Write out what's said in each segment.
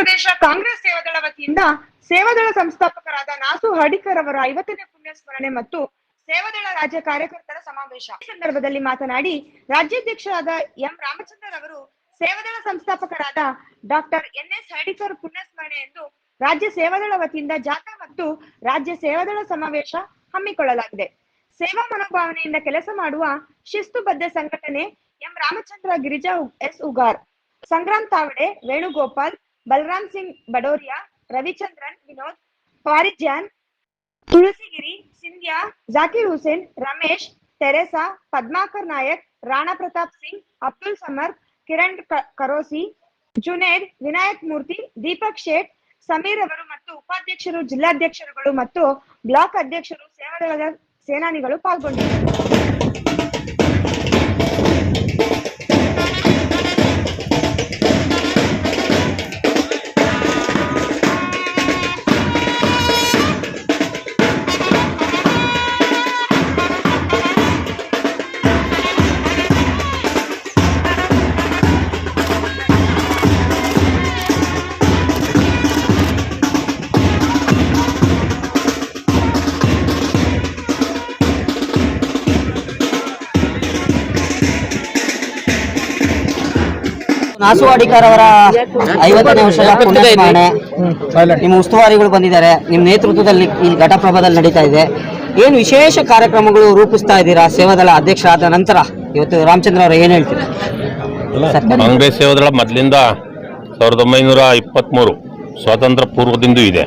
ಪ್ರದೇಶ ಕಾಂಗ್ರೆಸ್ ಸೇವಾದಳ ವತಿಯಿಂದ ಸೇವಾದಳ ಸಂಸ್ಥಾಪಕರಾದ ನಾಸು ಹಡಿಕರ್ ಅವರ ಐವತ್ತನೇ ಪುಣ್ಯಸ್ಮರಣೆ ಮತ್ತು ಸೇವಾದಳ ರಾಜ್ಯ ಕಾರ್ಯಕರ್ತರ ಸಮಾವೇಶ. ಈ ಸಂದರ್ಭದಲ್ಲಿ ಮಾತನಾಡಿ, ರಾಜ್ಯಾಧ್ಯಕ್ಷರಾದ ಎಂ ರಾಮಚಂದ್ರ ಅವರು ಸೇವಾದಳ ಸಂಸ್ಥಾಪಕರಾದ ಡಾಕ್ಟರ್ ಎನ್ ಎಸ್ ಹಡಿಕರ್ ಪುಣ್ಯ ಸ್ಮರಣೆ ಎಂದು ರಾಜ್ಯ ಸೇವಾದಳ ವತಿಯಿಂದ ಜಾಥಾ ಮತ್ತು ರಾಜ್ಯ ಸೇವಾದಳ ಸಮಾವೇಶ ಹಮ್ಮಿಕೊಳ್ಳಲಾಗಿದೆ. ಸೇವಾ ಮನೋಭಾವನೆಯಿಂದ ಕೆಲಸ ಮಾಡುವ ಶಿಸ್ತುಬದ್ಧ ಸಂಘಟನೆ M Ramachandra Girija S Ugar, Sangram Tawde, Venugopal Balram Singh, Bhadoria, Ravichandran, Vinod Parijan Tulsigiri, Scindia, Zakir Hussain, Ramesh, Teresa, Padmakar Nayak, Rana Pratap Singh, Abdul Samar, Kiran Karosi, Junaid, Vinayak Murthy, Deepak Shet, Sameer ಅವರು ಮತ್ತು ಉಪಾಧ್ಯಕ್ಷರು, ಜಿಲ್ಲಾಧ್ಯಕ್ಷರುಗಳು ಮತ್ತು block ಅಧ್ಯಕ್ಷರು, ಸೇವಾದಳದ ಸೇನಾನಿಗಳು ಪಾಲ್ಗೊಂಡಿದ್ದರು. ನಾಸು ಅಡಿಕರ್ ಅವರ ಐವತ್ತನೇ ವರ್ಷದ ಪುಣ್ಯಸ್ಮರಣೆ ನಿಮ್ಮ ಉಸ್ತುವಾರಿಗಳು ಬಂದಿದ್ದಾರೆ. ನಿಮ್ಮ ನೇತೃತ್ವದಲ್ಲಿ ಈ ಘಟಪ್ರಭಾದಲ್ಲಿ ನಡೀತಾ ಇದೆ. ಏನು ವಿಶೇಷ ಕಾರ್ಯಕ್ರಮಗಳು ರೂಪಿಸ್ತಾ ಇದ್ದೀರಾ? ಸೇವಾದಳ ಅಧ್ಯಕ್ಷರಾದ ನಂತರ ಇವತ್ತು ರಾಮಚಂದ್ರ ಅವರು ಏನು ಹೇಳ್ತೀರಾ? ಕಾಂಗ್ರೆಸ್ ಸೇವಾದಳ ಮೊದಲಿಂದ ಸಾವಿರದ ಒಂಬೈನೂರ ಇಪ್ಪತ್ತ್ಮೂರು ಸ್ವಾತಂತ್ರ್ಯ ಪೂರ್ವದಿಂದೂ ಇದೆ.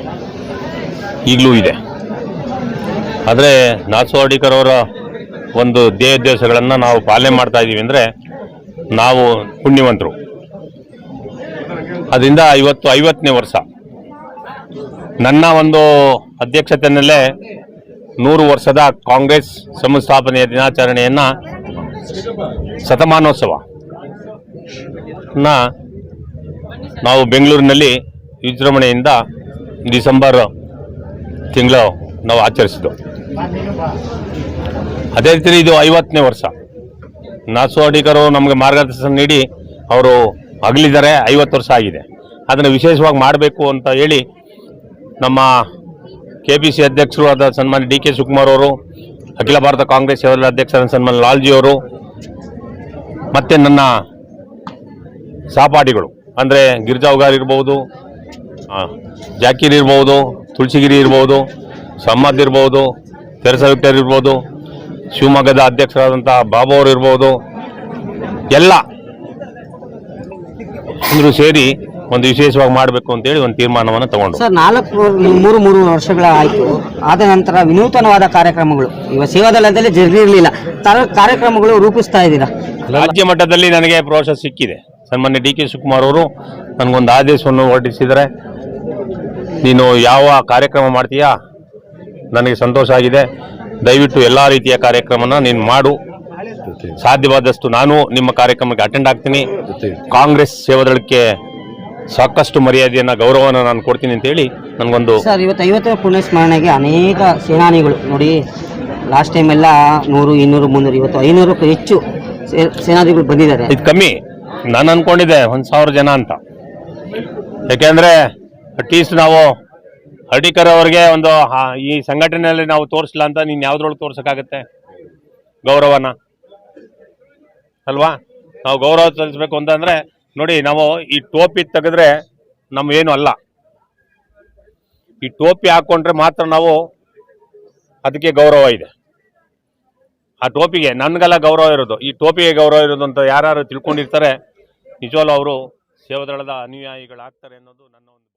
ಈಗಲೂ ಇದೆ. ಆದರೆ ನಾಸು ಅಡಿಕರ್ ಅವರ ಒಂದು ಧ್ಯೇಯೋದ್ದೇಶಗಳನ್ನು ನಾವು ಪಾಲನೆ ಮಾಡ್ತಾ ಇದ್ದೀವಿ ಅಂದರೆ ನಾವು ಪುಣ್ಯವಂತರು. ಅದರಿಂದ ಇವತ್ತು ಐವತ್ತನೇ ವರ್ಷ. ನನ್ನ ಒಂದು ಅಧ್ಯಕ್ಷತೆಯಲ್ಲೇ ನೂರು ವರ್ಷದ ಕಾಂಗ್ರೆಸ್ ಸಂಸ್ಥಾಪನೆಯ ದಿನಾಚರಣೆಯನ್ನು ಶತಮಾನೋತ್ಸವ. ನಾವು ಬೆಂಗಳೂರಿನಲ್ಲಿ ವಿಜೃಂಭಣೆಯಿಂದ ಡಿಸೆಂಬರ್ ತಿಂಗಳು ನಾವು ಆಚರಿಸಿದ್ದು. ಅದೇ ರೀತಿ ಇದು ಐವತ್ತನೇ ವರ್ಷ. ನಾಸು ಅಡಿಗರು ನಮಗೆ ಮಾರ್ಗದರ್ಶನ ನೀಡಿ ಅವರು ಅಗಲಿದ್ದಾರೆ ಐವತ್ತು ವರ್ಷ ಆಗಿದೆ. ಅದನ್ನು ವಿಶೇಷವಾಗಿ ಮಾಡಬೇಕು ಅಂತ ಹೇಳಿ ನಮ್ಮ ಕೆ ಪಿ ಸಿ ಅಧ್ಯಕ್ಷರು ಆದ ಸನ್ಮಾನ್ಯ ಡಿ ಕೆ ಶಿವಕುಮಾರ್ ಅವರು, ಅಖಿಲ ಭಾರತ ಕಾಂಗ್ರೆಸ್ ಅವರ ಅಧ್ಯಕ್ಷರಾದ ಸನ್ಮಾನ್ಯ ಲಾಲ್ಜಿ ಅವರು, ಮತ್ತು ನನ್ನ ಸಹಪಾಠಿಗಳು, ಅಂದರೆ ಗಿರ್ಜಾವ್ಗಾರ್ ಇರ್ಬೋದು ಜಾಕೀರ್ ಇರ್ಬೋದು, ತುಳಸಿಗಿರಿ ಇರ್ಬೋದು ಸಮ್ಮದ್ ಇರ್ಬೋದು, ತೆರಸ ವಿಕ್ಟರ್ ಇರ್ಬೋದು, ಶಿವಮೊಗ್ಗದ ಅಧ್ಯಕ್ಷರಾದಂಥ ಬಾಬು ಅವರು ಇರ್ಬೋದು, ಎಲ್ಲ ಎಲ್ಲರೂ ಸೇರಿ ಒಂದು ವಿಶೇಷವಾಗಿ ಮಾಡಬೇಕು ಅಂತೇಳಿ ಒಂದು ತೀರ್ಮಾನವನ್ನು ತಗೊಂಡು. ಸರ್ ನಾಲ್ಕು ಮೂರು ಮೂರು ವರ್ಷಗಳ ಆಯಿತು. ಆದ ನಂತರ ವಿನೂತನವಾದ ಕಾರ್ಯಕ್ರಮಗಳು. ಇವಾಗ ಸೇವಾದಳದಲ್ಲಿ ಜರುಗಿರಲಿಲ್ಲ ಕಾರ್ಯಕ್ರಮಗಳು ರೂಪಿಸ್ತಾ ಇದ್ದೀರಾ? ರಾಜ್ಯ ಮಟ್ಟದಲ್ಲಿ ನನಗೆ ಪ್ರೋತ್ಸಾಹ ಸಿಕ್ಕಿದೆ. ಸನ್ಮಾನ್ಯ ಡಿ ಕೆ ಶಿವಕುಮಾರ್ ಅವರು ನನಗೊಂದು ಆದೇಶವನ್ನು ಹೊರಡಿಸಿದರೆ ನೀನು ಯಾವ ಕಾರ್ಯಕ್ರಮ ಮಾಡ್ತೀಯಾ? ನನಗೆ ಸಂತೋಷ ಆಗಿದೆ. ದಯವಿಟ್ಟು ಎಲ್ಲ ರೀತಿಯ ಕಾರ್ಯಕ್ರಮನ ನೀನು ಮಾಡು. ಸಾಧ್ಯವಾದಷ್ಟು ನಾನು ನಿಮ್ಮ ಕಾರ್ಯಕ್ರಮಕ್ಕೆ ಅಟೆಂಡ್ ಆಗ್ತೀನಿ. ಕಾಂಗ್ರೆಸ್ ಸೇವಾದಳಕ್ಕೆ ಸಾಕಷ್ಟು ಮರ್ಯಾದೆಯನ್ನ ಗೌರವನ ನಾನು ಕೊಡ್ತೀನಿ ಅಂತ ಹೇಳಿ ನನಗೊಂದು ಸರ್ ಇವತ್ತು ಐವತ್ತನೇ ಪುಣ್ಯಸ್ಮರಣೆಗೆ ಅನೇಕ ಸೇನಾನಿಗಳು ನೋಡಿ ಲಾಸ್ಟ್ ಟೈಮ್ ಎಲ್ಲ ನೂರು ಇನ್ನೂರು ಮುನ್ನೂರು ಇವತ್ತು ಐನೂರಕ್ಕೂ ಹೆಚ್ಚು ಸೇನಾನಿಗಳು ಬಂದಿದ್ದಾರೆ. ಇದು ಕಮ್ಮಿ. ನಾನು ಅನ್ಕೊಂಡಿದ್ದೆ ಒಂದು ಸಾವಿರ ಜನ ಅಂತ. ಯಾಕೆಂದ್ರೆ ಅಟ್ಲೀಸ್ಟ್ ನಾವು ಹರ್ಡಿಕರ್ ಅವರಿಗೆ ಒಂದು ಆ- ಈ ಸಂಘಟನೆಯಲ್ಲಿ ನಾವು ತೋರಿಸಲ್ಲ ಅಂತ ನೀನು ಯಾವ್ದ್ರೊಳಗೆ ತೋರ್ಸಕ್ಕಾಗತ್ತೆ ಗೌರವನ? ಅಲ್ವಾ? ನಾವು ಗೌರವ ಸಲ್ಲಿಸ್ಬೇಕು ಅಂತಂದ್ರೆ, ನೋಡಿ ನಾವು ಈ ಟೋಪಿ ತೆಗೆದ್ರೆ ನಮ್ಮ ಏನು ಅಲ್ಲ. ಈ ಟೋಪಿ ಹಾಕೊಂಡ್ರೆ ಮಾತ್ರ ನಾವು ಅದಕ್ಕೆ ಗೌರವ ಇದೆ. ಆ ಟೋಪಿಗೆ ನನ್ಗೆಲ್ಲ ಗೌರವ ಇರೋದು. ಈ ಟೋಪಿಗೆ ಗೌರವ ಇರೋದು ಅಂತ ಯಾರು ತಿಳ್ಕೊಂಡಿರ್ತಾರೆ ನಿಜವಲ್ಲ ಅವರು ಸೇವಾದಳದ ಅನುಯಾಯಿಗಳಾಗ್ತಾರೆ ಅನ್ನೋದು ನನ್ನ ಒಂದು